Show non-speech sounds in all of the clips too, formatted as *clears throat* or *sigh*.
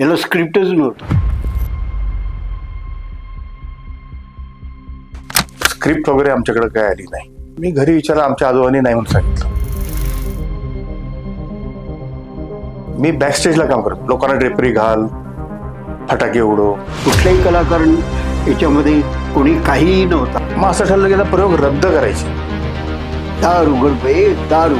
याला स्क्रिप्टच नव्हतं. स्क्रिप्ट वगैरे आमच्याकडे काय आली नाही. मी घरी विचारलं आमच्या आजोबांनी नाही म्हणून सांगितलं. मी बॅक स्टेजला काम करतो. लोकांना ड्रेपरी घाल फटाके उडव. कुठल्याही कलाकार याच्यामध्ये कोणी काहीही नव्हता. मग असं ठरलं गेला प्रयोग रद्द करायचे. दार उघड बे दार.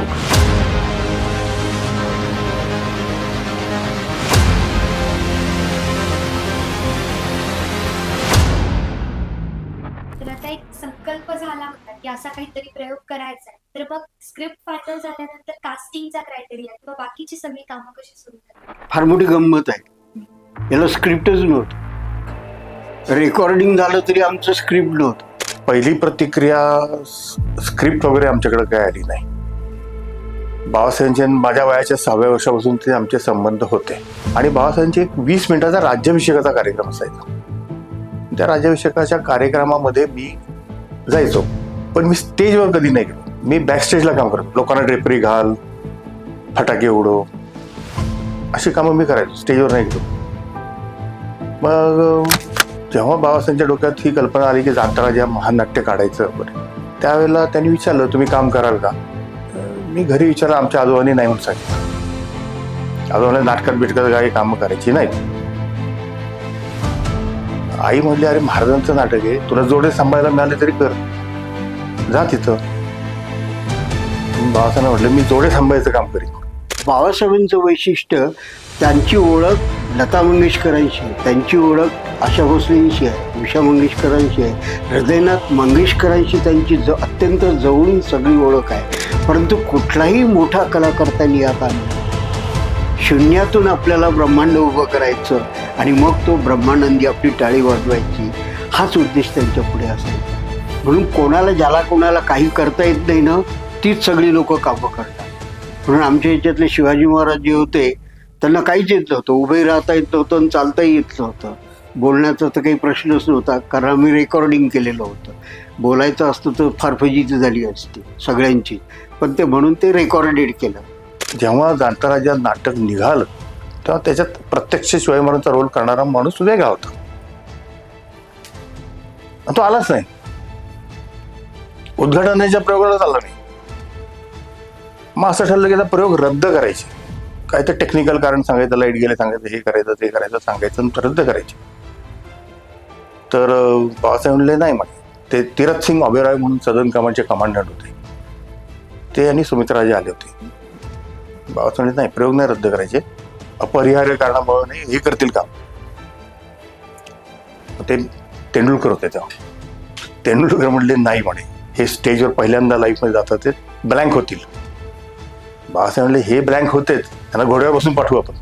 आता एक संकल्प झाला होता की असा काहीतरी प्रयोग करायचा आहे. तर मग स्क्रिप्ट फायनल झाल्यानंतर कास्टिंगचा क्रायटेरिया किंवा बाकीची सगळी कामं कशी सुरू करतात? फार मोठी गंमत आहे. याला स्क्रिप्टच नव्हतं. रेकॉर्डिंग झालं तरी आमचं स्क्रिप्ट नव्हतं. पहिली प्रतिक्रिया स्क्रिप्ट वगैरे आमच्याकडे काय आली नाही. बाबासाहेबांचे आणि माझ्या वयाच्या सहाव्या वर्षापासून ते आमचे संबंध होते. आणि बाबासाहेबांचे एक वीस मिनिटाचा राज्याभिषेकाचा कार्यक्रम असायचा. त्या राज्याभिषेकाच्या कार्यक्रमामध्ये मी जायचो. पण मी स्टेजवर कधी नाही गेलो. मी बॅक स्टेजला काम करतो लोकांना ड्रेपरी घाल फटाके उडव. अशी कामं मी करायचो. स्टेजवर नाही गेलो. मग जेव्हा बाबासाहेबांच्या डोक्यात ही कल्पना आली की जाताना ज्या महानाट्य काढायचं वगैरे त्यावेळेला त्यांनी विचारलं तुम्ही काम कराल का? मी घरी विचारलं आमच्या आजोबांनी नाही म्हणून सांगितलं. आजोबांना नाटकात बिटकात काही कामं करायची नाहीत. आई म्हणली अरे महाराजांचं नाटक आहे. तुला जोडे सांभाळायला मिळाले तरी कर. जा तिथं. बाबासाहेब म्हटलं मी जोडे सांभाळायचं काम करीन. बाबासाहेबांचं वैशिष्ट्य त्यांची ओळख लता मंगेशकरांशी आहे. त्यांची ओळख आशा भोसलेंशी आहे उषा मंगेशकरांशी आहे. हृदयनाथ मंगेशकरांशी त्यांची ज अत्यंत जवळून सगळी ओळख आहे. परंतु कुठलाही मोठा कलाकार त्यांनी आता शून्यातून आपल्याला ब्रह्मांड उभं करायचं आणि मग तो ब्रह्मानंदी आपली टाळी वाजवायची हाच उद्देश त्यांच्या पुढे असायचा. म्हणून कोणाला ज्याला कोणाला काही करता येत नाही ना तीच सगळी लोक कामं करतात. म्हणून आमच्या ह्याच्यातले शिवाजी महाराज जे होते त्यांना काहीच येत नव्हतं. उभे राहता येत नव्हतं आणि चालताही येत नव्हतं. बोलण्याचा तर काही प्रश्नच नव्हता. कारण आम्ही रेकॉर्डिंग केलेलं होतं. बोलायचं असतं तर फार झाली असती सगळ्यांची. पण ते म्हणून ते रेकॉर्डेड केलं. जेव्हा जाणता नाटक निघालं तेव्हा त्याच्यात प्रत्यक्ष शिवाजी महाराजांचा रोल करणारा माणूस वेगळा होता. तो आलाच नाही. उद्घाटनाच्या प्रयोगालाच आला नाही. मग असं ठरलं की त्याचा प्रयोग रद्द करायचे. काय तर टेक्निकल कारण सांगायचं लाइट गेले सांगायचं हे करायचं ते करायचं सांगायचं रद्द करायचे. तर अं, बाबासाहेब म्हणले नाही म्हणे. ते तीरथ सिंग ओबेरॉय म्हणून सदन कमांडचे कमांडंट होते. ते आणि सुमित्राजे आले होते. बाबासाहेब नाही प्रयोग नाही रद्द करायचे. अपरिहार्य कारणामुळे नाही हे करतील काम. ते तेंडुलकर होते तेव्हा. तेंडुलकर म्हणले नाही म्हणे हे स्टेजवर पहिल्यांदा लाईफमध्ये जातात ते ब्लँक होतील. बाबासाहेब म्हणले हे ब्लँक होतेच त्यांना घोड्यावर बसून पाठवू आपण.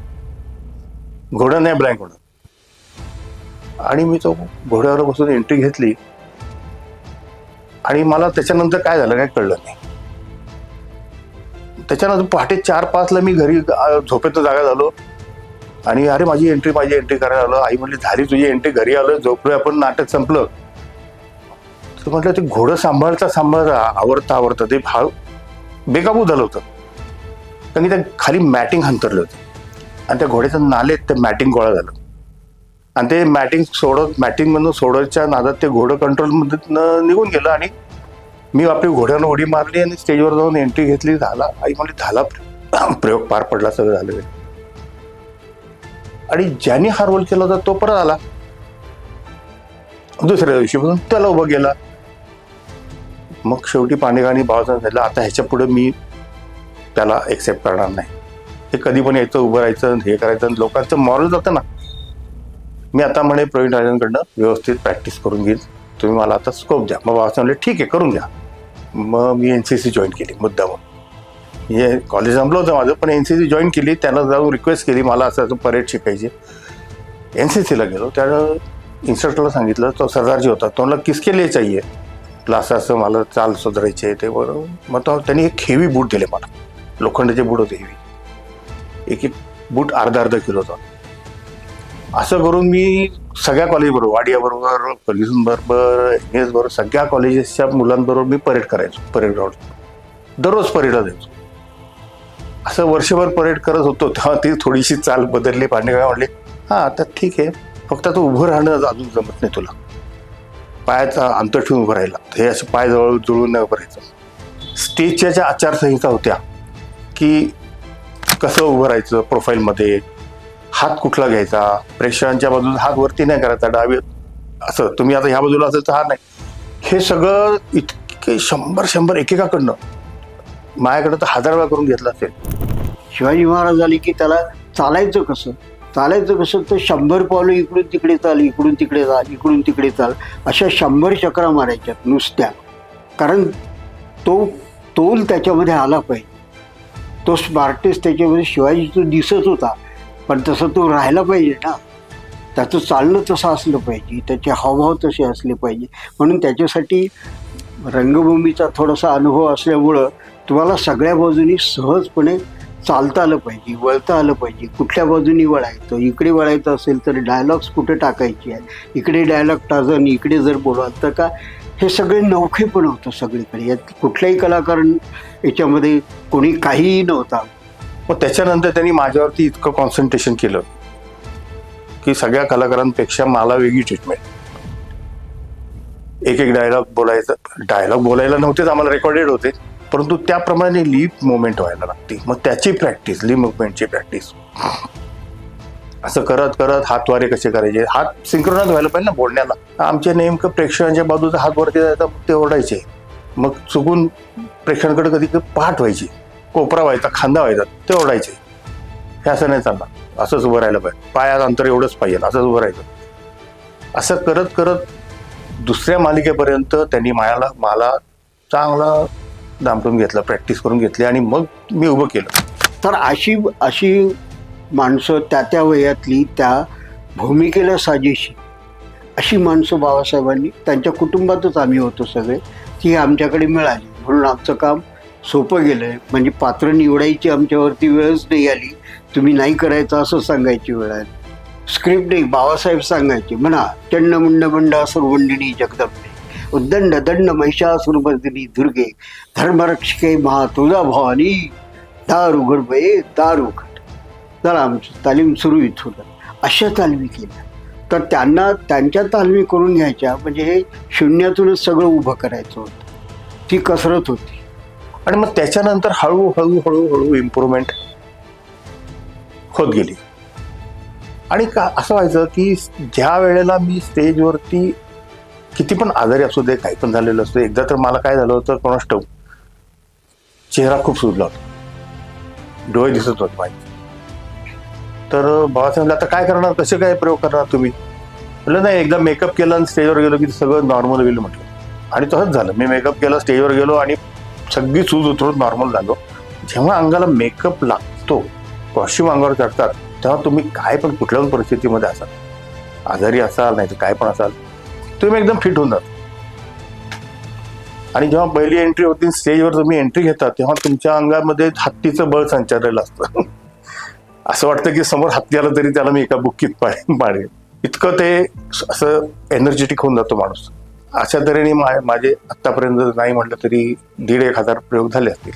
घोडं नाही ब्लँक होणार. आणि मी तो घोड्यावर बसून एंट्री घेतली. आणि मला त्याच्यानंतर काय झालं काय कळलं नाही. त्याच्यानंतर पहाटे चार पाचला मी घरी अ, झोपेत जागा झालो. आणि अरे माझी एंट्री माझी एंट्री करायला आलो. आई म्हटली झाली तुझी एंट्री घरी आलो झोपलोय आपण नाटक संपलं. तर म्हटलं ते घोडं सांभाळता सांभाळता आवडता आवडतं ते भाव बेकाबू झालं होतं. कारण की त्या खाली मॅटिंग हंतरलं होतं. आणि त्या घोड्याचं नालेत ते मॅटिंग गोळा झालं. आणि ते मॅटिंग सोडत मॅटिंगमधून सोडतच्या नादात ते घोडं कंट्रोलमधून निघून गेलं आणि मी आपली घोड्यानं उडी मारली आणि स्टेजवर जाऊन एंट्री घेतली झाला. आई म्हणली झाला प्रयोग. *clears throat* पार पडला सगळं झालं. आणि ज्याने हा रोल केला होता तो परत आला. दुसऱ्या दिवशीपासून त्याला उभं गेला मग शेवटी पांडेगाणी भावाचा झाला आता ह्याच्या पुढे मी त्याला एक्सेप्ट करणार नाही. ते कधी पण यायचं उभं राहायचं हे करायचं आणि लोकांचं मॉरल जातं ना. मी आता म्हणे प्रवीण राजांकडनं व्यवस्थित प्रॅक्टिस करून घेईन. तुम्ही मला आता स्कोप द्या. मग बाबासाहेब म्हणले ठीक आहे करून द्या. मग मी एन सी सी जॉईन केली मुद्दामून. हे कॉलेज संपलं होतं माझं पण एन सी सी जॉईन केली त्यांना जाऊन रिक्वेस्ट केली मला असं असं परेड शिकायची. एन सी सीला गेलो त्यानं इन्स्ट्रक्टरला सांगितलं तो सरदारजी होता तो म्हणला किसके लिए चाहिए. म्हटलं असं असं मला चाल सुधारायची आहे ते बरोबर मग तो त्यांनी एक हेवी बूट दिले मला. लोखंडाचे बूट होते हेवी एक एक बूट अर्धा अर्धा किलोचा. असं करून मी सगळ्या कॉलेजबरोबर वाडियाबरोबर बरोबर फर्ग्युसन बरोबर एस बरोबर सगळ्या कॉलेजेसच्या मुलांबरोबर मी परेड करायचो परेड ग्राउंड दररोज परेडला जायचो असं वर्षभर परेड करत होतो तेव्हा ती थोडीशी चाल बदलली पांडेगाव म्हणले हां तर ठीक आहे. फक्त आता उभं राहणं अजून जमत नाही तुला. पायाचा अंतर ठेवून उभं राहिला हे असं पाय जवळ जुळून नाही उभं राहायचं. स्टेजच्या ज्या आचारसंहिता होत्या की कसं उभं राहायचं प्रोफाईलमध्ये हात कुठला घ्यायचा? प्रेक्षकांच्या बाजूला हात वरती नाही करायचा डावी असं. तुम्ही आता ह्या बाजूला असेल तर हा नाही. हे सगळं इतके शंभर शंभर एकेकाकडनं माझ्याकडं तर हजार वेळा करून घेतलं असेल. शिवाजी महाराज आले की त्याला चालायचं कसं? चालायचं कसं? तर शंभर पावलं इकडून तिकडे चाल इकडून तिकडे चाल इकडून तिकडे चाल. अशा शंभर चक्रा मारायच्यात नुसत्या. कारण तो तोल त्याच्यामध्ये आला पाहिजे. तो स्मार्टेस्ट त्याच्यामध्ये शिवाजी तो दिसत होता. पण तसं तो राहायला पाहिजे ना. त्याचं चालणं तसं असलं पाहिजे त्याचे हावभाव तसे असले पाहिजे. म्हणून त्याच्यासाठी रंगभूमीचा थोडासा अनुभव असल्यामुळं तुम्हाला सगळ्या बाजूनी सहजपणे चालता आलं पाहिजे वळता आलं पाहिजे. कुठल्या बाजूनी वळायचं? इकडे वळायचं असेल तर डायलॉग्स कुठे टाकायचे आहेत इकडे डायलॉग टाजन इकडे जर बोलाल तर का? हे सगळे नौखे पण होतं सगळीकडे. यात कुठल्याही कलाकार याच्यामध्ये कोणी काहीही नव्हता. मग त्याच्यानंतर त्यांनी माझ्यावरती इतकं कॉन्सन्ट्रेशन केलं की सगळ्या कलाकारांपेक्षा मला वेगळी ट्रीटमेंट एक एक डायलॉग बोलायचं डायलॉग बोलायला नव्हतेच आम्हाला रेकॉर्डेड होते परंतु त्याप्रमाणे लीप मुवमेंट व्हायला लागते मग त्याची प्रॅक्टिस लीप मुवमेंटची प्रॅक्टिस असं करत करत हातवारे कसे करायचे? हात सिंक्रोनाइज व्हायला पाहिजे ना बोलण्याला. आमच्या नेमकं प्रेक्षकांच्या बाजूचा हात वरती जायचा ते ओरडायचे. मग चुकून प्रेक्षकांकडे कधी कधी पाठ व्हायची. कोपरा व्हायचा खांदा व्हायचा ते ओरडायचे हे असं नाही चालणार. असंच उभं राहिलं पाहिजे. पायात अंतर एवढंच पाहिजे असंच उभं राहायचं. असं करत करत दुसऱ्या मालिकेपर्यंत त्यांनी मायाला मला चांगला दामटून घेतला प्रॅक्टिस करून घेतली आणि मग मी उभं केलं. तर अशी अशी माणसं त्या त्या वयातली त्या भूमिकेला साजेशी अशी माणसं बाबासाहेबांनी त्यांच्या कुटुंबातच आम्ही होतो सगळे ती आमच्याकडे मिळाली. म्हणून आमचं काम सोपं गेलं आहे म्हणजे पात्र निवडायची आमच्यावरती वेळच नाही आली. तुम्ही नाही करायचं असं सांगायची वेळ आली. स्क्रिप्ट नाही बाबासाहेब सांगायचे म्हणा चंड मुंड मंड सुरवंडिनी जगदंबे. उद्दंड दंड महिषासुरमर्दिनी दुर्गे. धर्मरक्षके महा तुझा भवानी. दार उघडबे दार घट जरा आमची तालीम सुरू इथून. अशा तालमी केल्या. तर त्यांना त्यांच्या तालमी करून घ्यायच्या. म्हणजे हे शून्यातूनच सगळं उभं करायचं होतं. ती कसरत होती. आणि मग त्याच्यानंतर हळूहळू हळूहळू इम्प्रूव्हमेंट होत गेली. आणि का असं व्हायचं की ज्या वेळेला मी स्टेजवरती किती पण आजारी असू दे काही पण झालेलं असतं एकदा तर मला काय झालं होतं कोणास ठाऊक चेहरा खूप सुजला होता. डोळे दिसत होते माझे तर बाबासाहेब म्हणलं आता काय करणार? कसे काय प्रयोग करणार तुम्ही? म्हटलं नाही एकदा मेकअप केला आणि स्टेजवर गेलो की सगळं नॉर्मल होईल म्हटलं. आणि तसंच झालं. मी मेकअप केला स्टेजवर गेलो आणि सगळी चूज उतरून नॉर्मल झालो. जेव्हा अंगाला मेकअप लागतो कॉस्ट्युम अंगावर चढतात तेव्हा तुम्ही काय पण कुठल्या पण परिस्थितीमध्ये असाल आजारी असाल नाही तर काय पण असाल तुम्ही एकदम फिट होऊन जाता. आणि जेव्हा पहिली एंट्री होती स्टेजवर तुम्ही एंट्री घेता तेव्हा तुमच्या अंगामध्ये हत्तीचं बळ संचारलेलं असतं. *laughs* असं वाटतं की समोर हत्ती आलं तरी त्याला मी एका बुक्कीत पाडेन. पाडेन इतकं ते असं एनर्जेटिक होऊन जातो माणूस. अशा तऱ्हेने मा- माझे आतापर्यंत नाही म्हटलं तरी दीड एक हजार प्रयोग झाले असतील.